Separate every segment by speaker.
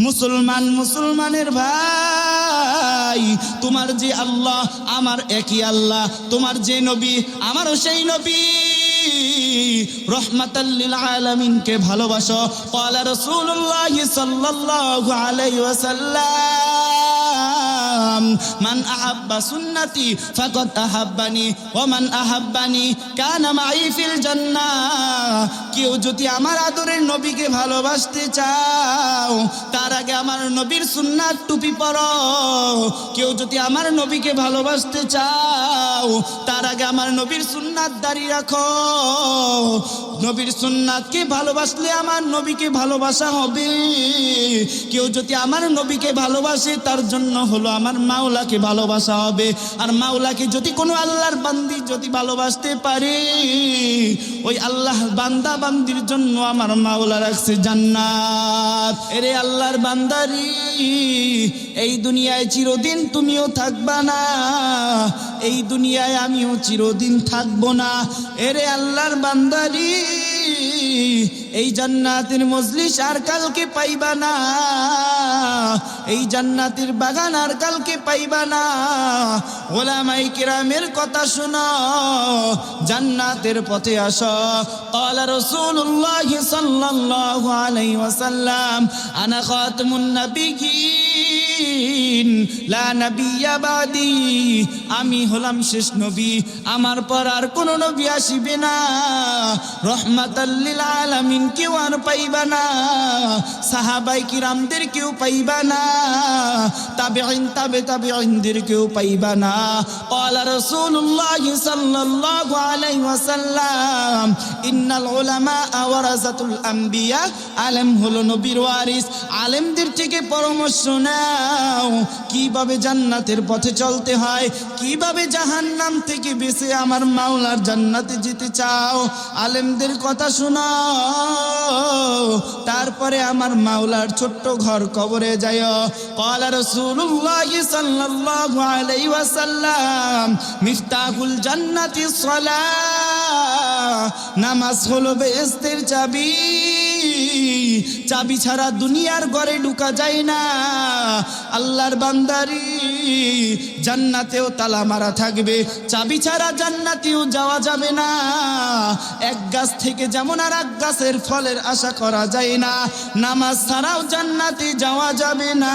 Speaker 1: মুসলমান মুসলমানের ভাই, তোমার যে আল্লাহ, আমার একই আল্লাহ, তোমার যে নবী, আমারও সেই নবী। রহমাতাল্লিল আলমিনকে ভালোবাসো। কলা রসুল্লাহ সাল্লাহ আলাই ওয়াসাল্লাম। মান আহাব্বা সুন্নতি ফাকাদ আহাব্বানি ওয়া মান আহাব্বানি কানা মাই ফিল জান্নাহ। কেউ যদি আমার আদরের নবীকে ভালোবাসতে চাও, তার আগে আমার নবীর সুন্নাত টুপি পরো। কেউ যদি আমার নবীকে ভালোবাসতে চাও, তার আগে আমার নবীর সুন্নাত দাঁড়ি রাখো। নবীর সুন্নাতকে ভালোবাসলে আমার নবীকে ভালোবাসা হবে। কেউ যদি আমার নবীকে ভালোবাসে, তার জন্য হলো আমার মাওলাকে ভালোবাসা হবে। আর মাওলাকে যদি কোনো আল্লাহর বান্দি যদি ভালোবাসতে পারে, ওই আল্লাহ বান্দা বান্দির জন্য আমার মাওলা রাখছে জান্নাত। এরে আল্লাহর বান্দারি, এই দুনিয়ায় চিরদিন তুমিও থাকবা না। এই দুনিয়ায় আমিও চিরদিন থাকব না। এরে আল্লাহর বান্দারি, এই জান্নাতের মজলিস আর কালকে পাইবা না। এই জান্নাতের বাগান আর কালকে পাইবা না। ওলামাই কিরামের কথা শোনো জান্নাতের পথে আসো قال رسول الله صلى الله عليه وسلم أنا خاتم النبيين لا نبي بعدي আমি হলাম শেষ নবী আমার পর আর কোন নবী আসিবে না রহমাতাল্লিল আলামিন কেউ আর পাইবা না সাহাবাই কিরামদের কেউ পাইবা না তাবেইন তাবে তাবেইনদেরকেও পাইবা না। ক্বালা রাসূলুল্লাহ সাল্লাল্লাহু আলাইহি ওয়াসাল্লাম, ইন্নাল উলামা ওয়ারাসাতুল আমবিয়া আলেম হলো নবীর ওয়ারিস। আলেমদের থেকে পরামর্শ নাও, কীভাবে জান্নাতের পথে চলতে হয়, কীভাবে জাহান্নাম থেকে বেঁচে আমার মাওলার জান্নাতে যেতে চাও। আলেমদের কথা শোনাও, তারপরে আমার মাওলার ছোট্ট ঘর কবরে যায় কলা রসুল রাসূলুল্লাহ সাল্লাল্লাহু আলাইহি ওয়াসাল্লাম, মিফতাহুল জান্নাতি সালাহ নামাজ হলো বেহেশতের চাবি। চাবি ছাড়া দুনিয়ার ঘরে ঢুকা যায় না। আল্লাহর বান্দারি জান্নাতেও তালা মারা থাকবে। চাবি ছাড়া জান্নাতেও যাওয়া যাবে না। এক গাছ থেকে যেমন আর এক গাছের ফলের আশা করা যায় না। নামাজ ছাড়াও জান্নাতে যাওয়া যাবে না।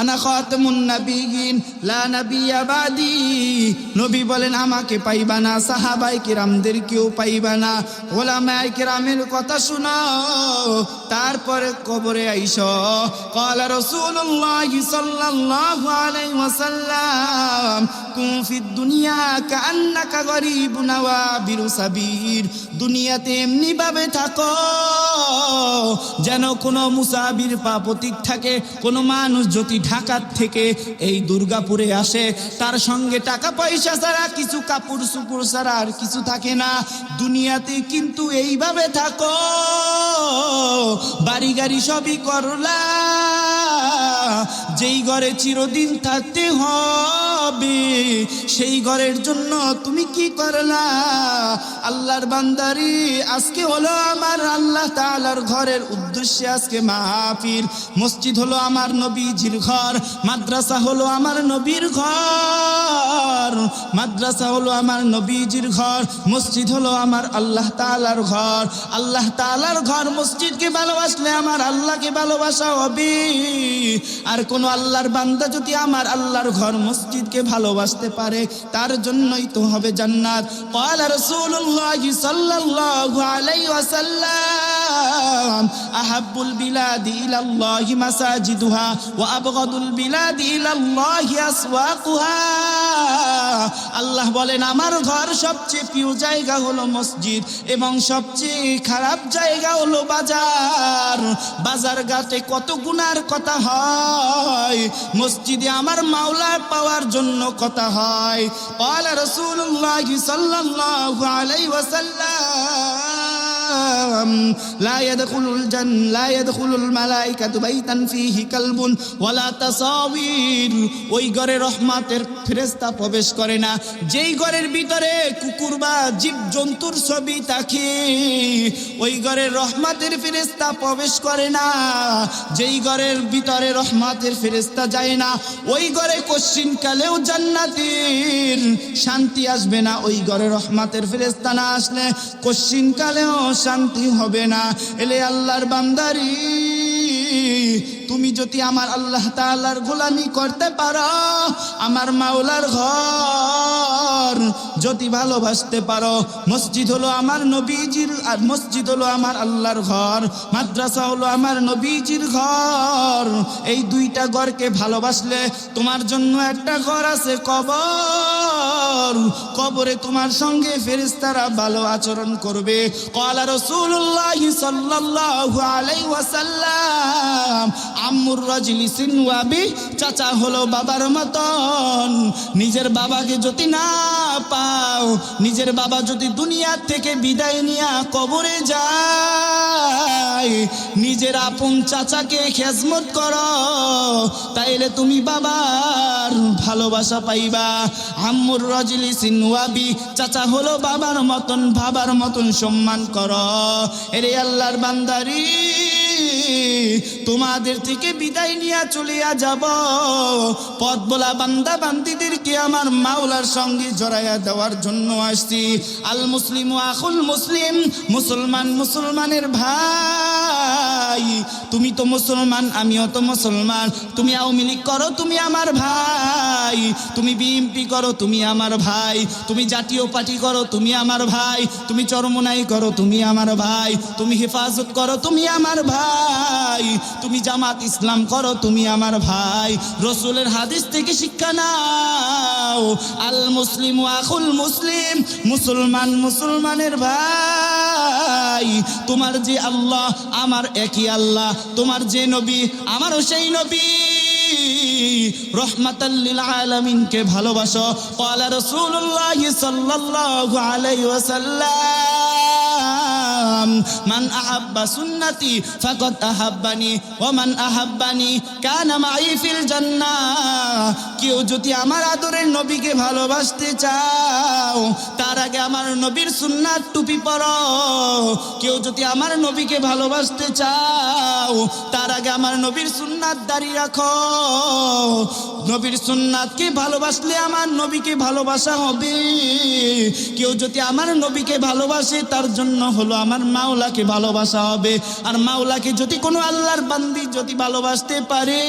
Speaker 1: আনা খাতামুন নাবিয়িন, লা নাবিয়্যা বাদি। নবী বলেন, আমাকে পাইবা না, সাহাবাই কিরামদের কেউ পাইবা না। ওলামায়ে কিরামের কথা শোনাও তারপরে কবরে আইসো। ক্বালা রাসূলুল্লাহ সাল্লাল্লাহু আলাইহি ওয়াসাল্লাম কুম ফিদ দুনিয়া কান্নাকা গরিবুন ওয়া বিরু সাবির। দুনিয়াতে এমনি ভাবে থাকো, যেন কোনো মুসাবির পাপতিক থাকে, কোনো মানুষ যদি ঢাকার থেকে এই দুর্গাপুরে আসে। তার সঙ্গে টাকা পয়সা ছাড়া কিছু কাপড় সুপুর ছাড়া আর কিছু থাকে না। দুনিয়াতে কিন্তু এইভাবে থাকো। বাড়ি গাড়ি সবই করলা। যেই ঘরে চিরদিন থাকতে হবে, সেই ঘরের জন্য তুমি কি করলা? আল্লাহর বান্দারি, আজকে হলো আমার আল্লাহ তালার ঘরের উদ্দেশ্যে আজকে মাহফিল। মসজিদ হলো আমার নবীজির ঘর, মাদ্রাসা হলো আমার নবীর ঘর, মাদ্রাসা হলো আমার নবীজির ঘর, মসজিদ হলো আমার আল্লাহ তালার ঘর। আল্লাহ তালার ঘর মসজিদকে ভালোবাসলে আমার আল্লাহকে ভালোবাসা হবে। আর কোন আল্লাহর বান্দা যদি আমার আল্লাহর ঘর মসজিদকে ভালোবাসতে পারে তার জন্যই তো হবে জান্নাত قال رسول الله صلى الله عليه وسلم أحب البلاد إلى الله مساجدها وأبغض البلاد إلى الله أسواقها আল্লাহ বলেন আমার ঘর সবচেয়ে প্রিয় জায়গা হলো মসজিদ এবং সবচেয়ে খারাপ জায়গা হলো বাজার বাজার ঘাটে কত গুনার কথা হয় মসজিদে আমার মাওলা পাওয়ার জন্য কথা হয় قال رسول الله صلى الله عليه وسلم لا يدخل الجن لا يدخل الملائكة بيتا فيه كلب ولا تصاوير ওই ঘরে রহমাতের ফেরেশতা প্রবেশ করে না যেই ঘরের ভিতরে কুকুর বা জীব জন্তুর ছবি থাকে ওই ঘরের রহমাতের ফেরেশতা প্রবেশ করে না যেই ঘরের ভিতরে রহমাতের ফেরেশতা যায় না ওই ঘরে কশ্চিন কালেও জান্নাতের শান্তি আসবে না ওই ঘরে রহমাতের ফেরেশতা না আসলে কশ্চিন কালেও শান্তি হবে না। এলে আল্লাহর বান্দারি তুমি যদি আমার আল্লাহ তাআলার গোলামি করতে পারো, আমার মাওলার ঘর যদি ভালোবাসতে পারো, মসজিদ হলো আমার নবীজির, আর মসজিদ হলো আমার আল্লাহর ঘর, মাদ্রাসা হলো আমার নবীজির ঘর। এই দুইটা ঘরকে ভালোবাসলে তোমার জন্য একটা ঘর আছে কবর। কবরে তোমার সঙ্গে ফেরেশতারা ভালো আচরণ করবে। কলা রসুল্লাহ সাল্লাল্লাহু আলাই ওয়াসাল্লাম। আম্মুর রাজলি সিনওয়াবি চাচা হলো বাবার মতন। নিজের বাবাকে যদি না পাও, নিজের বাবা যদি দুনিয়া থেকে বিদায় নিয়া কবরে যায়, নিজের আপন চাচাকে খেজমত করো, তাইলে তুমি বাবার ভালোবাসা পাইবা। আম্মুর রাজলি সিনওয়াবি চাচা হলো বাবার মতন বাবার মতন সম্মান করো। এরে আল্লাহর বান্দারি। তোমাদের থেকে বিদায় নিয়ে চলিয়া যাব। পথ বলা বান্দা বান্দিদেরকে আমার মাওলার সঙ্গে জড়াইয়া দেওয়ার জন্য আসছি। আল মুসলিম আখুল মুসলিম, মুসলমান মুসলমানের ভাই। তুমি তো মুসলমান, আমিও তো মুসলমান। তুমি আওয়ামী লীগ করো, তুমি আমার ভাই। তুমি বিএমপি করো, তুমি আমার ভাই। তুমি জাতীয় পার্টি করো, তুমি আমার ভাই। তুমি চরমনাই করো, তুমি আমার ভাই। তুমি হেফাজত করো, তুমি আমার ভাই। তুমি জামাত ইসলাম করো, তুমি আমার ভাই। রসুলের হাদিস থেকে শিক্ষা নাও। আল মুসলিম আখুল মুসলিম, মুসলমান মুসলমানের ভাই। তোমার যে আল্লাহ, আমার একই আল্লাহ। তোমার যে নবী, আমারও সেই নবী। রহমাতাল্লিল ভালোবাসো। ক্বালা রাসূলুল্লাহ সাল্লাল্লাহু আলাইহি ওয়াসাল্লাম। মান আহাব্বা সুন্নতি ফাকাদ আহাব্বানি ওয়া মান আহাব্বানি কানা মাই ফিল জান্নাহ। কেউ যদি আমার আদরের নবীকে ভালোবাসতে চাও, তার আগে আমার নবীর সুন্নাত টুপি পরো। কেউ যদি আমার নবীকে ভালোবাসতে চাও, তার আগে আমার নবীর সুন্নাত দাঁড়িয়ে রাখো। নবীর সুন্নাতকে ভালোবাসলে আমার নবীকে ভালোবাসা হবে। কেউ যদি আমার নবীকে ভালোবাসে, তার জন্য হলো আমার মাওলাকে ভালোবাসা হবে। আর মাওলাকে যদি কোনো আল্লাহর বান্দি যদি ভালোবাসতে পারে,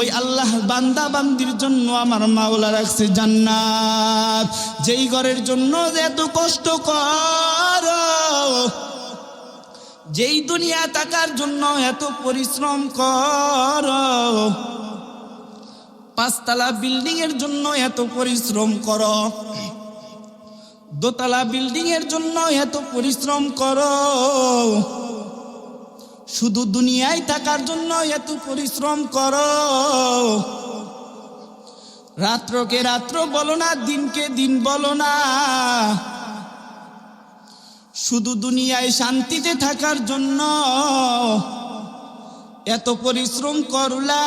Speaker 1: ওই আল্লাহ বান্দা বান্দির জন্য আমার মাওলা রাখছে জান্নাত। যেই ঘরের জন্য এত কষ্ট কর, যেই দুনিয়া থাকার জন্য এত পরিশ্রম কর পাঁচতলা বিল্ডিং এর জন্য এত পরিশ্রম কর। দোতলা বিল্ডিং এর জন্য এত পরিশ্রম করো। শুধু দুনিয়ায় থাকার জন্য এত পরিশ্রম করো। রাত্রকে রাত্র বলো না, দিনকে দিন বলো না। শুধু দুনিয়ায় শান্তিতে থাকার জন্য এত পরিশ্রম করলা।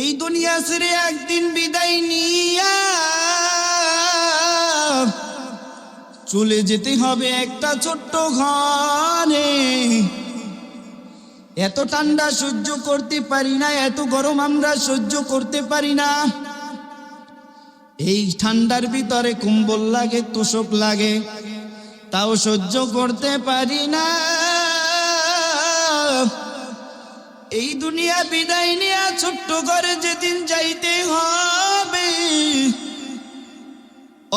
Speaker 1: এই দুনিয়া ছেড়ে একদিন বিদায় নিয়া চলে যেতে হবে একটা ছোট্ট ঘরে। এত ঠান্ডা সহ্য করতে পারি না, এত গরম আমরা সহ্য করতে পারি না। এই ঠান্ডার ভিতরে কুম্বল লাগে, তোষক লাগে, তাও সহ্য করতে পারি না। এই দুনিয়া বিদায় নিয়ে ছোট্ট ঘরে যেদিন যাইতে হবে।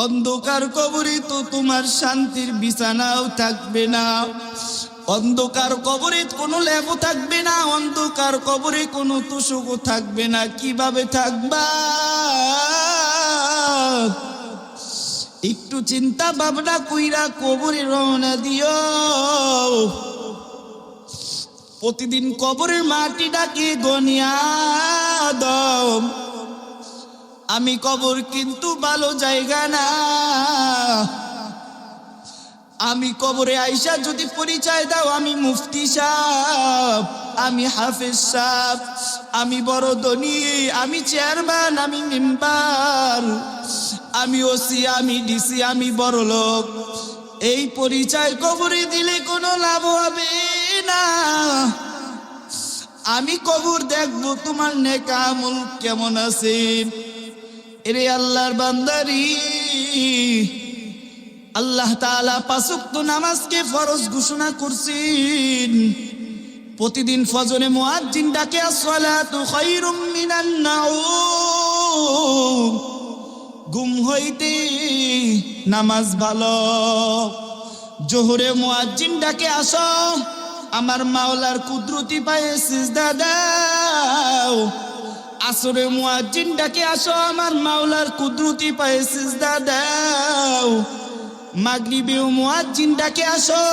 Speaker 1: অন্ধকার কবরে তো তোমার শান্তির বিছানাও থাকবে না। অন্ধকার কবরে কোনো লেবও থাকবে না, অন্ধকার কবরে কোনো তোষকও থাকবে না। কীভাবে থাকবা? একটু চিন্তা ভাবনা কইরা কবরে রওনা দিও। প্রতিদিন কবরের মাটিটাকে গনিয়া দাও। আমি কবর কিন্তু ভালো জায়গা না। আমি কবরে আইসা যদি পরিচয় দাও, আমি মুফতি সাহ আমি হাফিজ সাহ আমি বড় ধনী, আমি চেয়ারম্যান, আমি মেম্বার, আমি ওসি, আমি ডিসি, আমি বড় লোক। এই পরিচয় কবরে দিলে কোনো লাভ হবে? না। আমি কবর দেখব, তোমার নেকামল কেমন আছে? এরে আল্লাহর বান্দারি। আল্লাহ তাআলা পাঁচক্ত নামাজকে ফরজ ঘোষণা করছেন। প্রতিদিন ফজরে মুয়াজ্জিন ডাকে, আসসালাতু খায়রুম মিনান নাউম। ঘুম হইতে নামাজ ভালো। জোহরে মুয়াজ্জিন ডাকে, আসো। আমার মাওলার কুদরতি পায়ে সিজদা দাও। আসরে মুয়াজ্জিন ডাকে আসো, আমার মাওলার কুদরতি পায়ে সিজদা দাও। মাগরিবে মুয়াজ্জিন ডাকে আসো,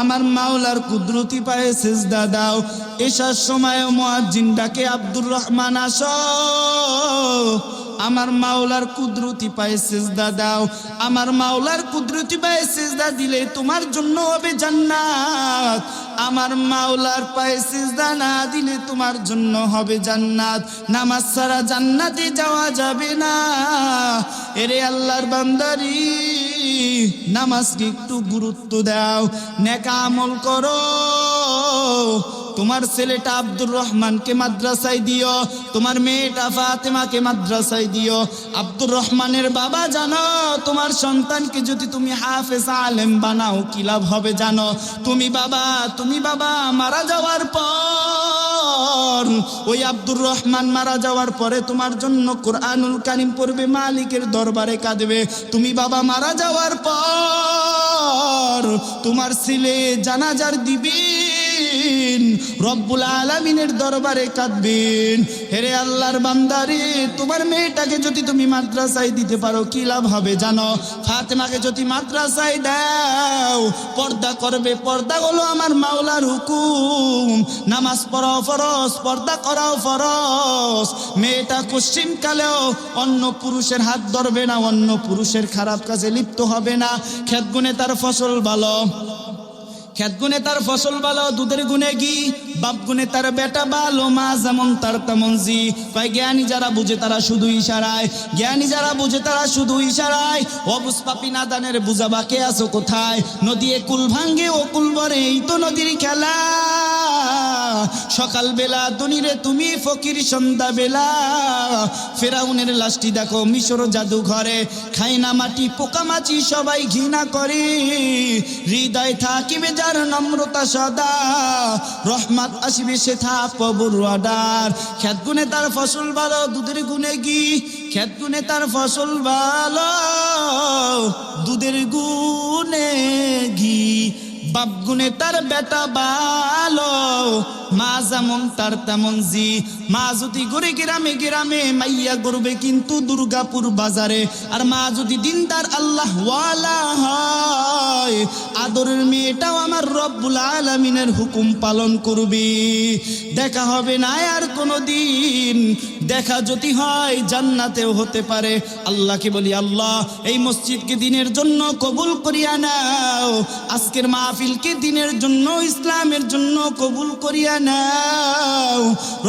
Speaker 1: আমার মাওলার কুদরতি পায়ে সিজদা দাও। এসার সময় মুয়াজ্জিন ডাকে আব্দুর রহমান আসো। আমার মাওলার কুদরতি পায়ে সিজদা দাও। আমার মাওলার কুদরতি পায়ে সিজদা দিলে তোমার জন্য হবে জান্নাত। আমার মাওলার পায়ে সিজদা না দিলে তোমার জন্য হবে জান্নাত। নামাজ ছাড়া জান্নাতে যাওয়া যাবে না। এরে আল্লাহর বান্দারি, নামাজকে একটু গুরুত্ব দাও। নেকা আমল করো। তোমার ছেলেটা আব্দুর রহমানকে মাদ্রাসায় দিও, তোমার মেয়েটা ফাতেমাকে মাদ্রাসায় দিও। আব্দুর রহমানের বাবা জানো, তোমার সন্তানকে যদি তুমি হাফেজ আলেম বানাও, কি লাভ হবে জানো? তুমি বাবা তুমি বাবা, মারা যাওয়ার পর ওই আব্দুর রহমান মারা যাওয়ার পরে তোমার জন্য কোরআনুল কারিম পড়বে, মালিকের দরবারে কাঁদবে। তুমি বাবা মারা যাওয়ার পর তোমার ছেলে জানাজার দিবেন, রব্বুল আলামিনের দরবারে কাঁদবেন। হেরে আল্লাহর বান্দারে তোমার মেয়েটাকে যদি তুমি মাদ্রাসায় দিতে পারো, কি লাভ হবে জানো? ফাতেমাকে যদি মাদ্রাসায় দাও, পর্দা করবে, পর্দা হলো আমার মাওলার হুকুম। নামাজ পড়াও ফরজ, পর্দা করাও ফরজ। মেয়েটা কোশ্চিন কালেও অন্য পুরুষের হাত ধরবে না, অন্য পুরুষের খারাপ কাজে লিপ্ত হবে না। খেত গুণে তার ফসল ভালো। খেত গুনে তার ফসল ভালো, দুধের গুনে ঘি। বাপ গুনে তার বেটা ভালো, মা যেমন তার তেমন জি। কয়, জ্ঞানী যারা বুঝে তারা শুধু ইশারায়। জ্ঞানী যারা বুঝে তারা শুধু ইশারায়। অবুজ পাপি নাদানের বুঝা বাকে আছো কোথায়? নদী কুল ভাঙ্গে, ও কুল বরে এই তো নদীর খেলা সকাল বেলা দনিরে তুমি ফকির সন্ধ্যা বেলা ফেরাউনের লাশটি দেখো, মিশর জাদু ঘরে খাই না মাটি পোকামাছি সবাই ঘৃণা করে। হৃদয় থাকিবে যার নম্রতা সদা। রহমাত আসিবে সে থা খেত গুনে তার ফসল ভালো, দুধের গুনে গি খেত গুনে তার ফসল ভালো, দুধের গুনে ঘি। বাপ গুনে তার বেটা ভালো। মা যেমন তার তেমন জি। মা যদি গড়ে গ্রামে গ্রামে মাইয়া করবে কিন্তু দুর্গাপুর বাজারে। আর মা যদি দিনদার আল্লাহ ওয়ালা হয়, আদরের মেয়েটাও আমার রব্বুল আলমিনের হুকুম পালন করবি। দেখা হবে না আর কোনো দিন দেখা যদি হয় জান্নাতেও হতে পারে। আল্লাহকে বলি, আল্লাহ, এই মসজিদকে দিনের জন্য কবুল করিয়া নাও। আজকের মাহফিলকে দিনের জন্য, ইসলামের জন্য কবুল করিয়া নাও।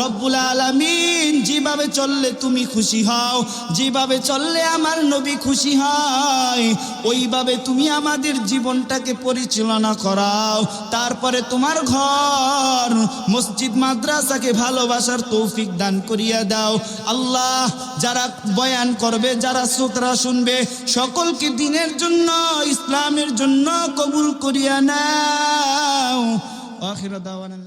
Speaker 1: রব্বুল আলামিন, যেভাবে চললে তুমি খুশি হও, যেভাবে চললে আমার নবী খুশি হয়, ওইভাবে তুমি আমাদের জীবনটাকে পরিচালনা করাও। তারপরে তোমার ঘর, মসজিদ, মাদ্রাসাকে ভালোবাসার তৌফিক দান করিয়া দাও। আল্লাহ, যারা বয়ান করবে, যারা শ্রোতরা শুনবে, সকলকে দিনের জন্য, ইসলামের জন্য কবুল করিয়া নাও। আখিরা দাওয়ানা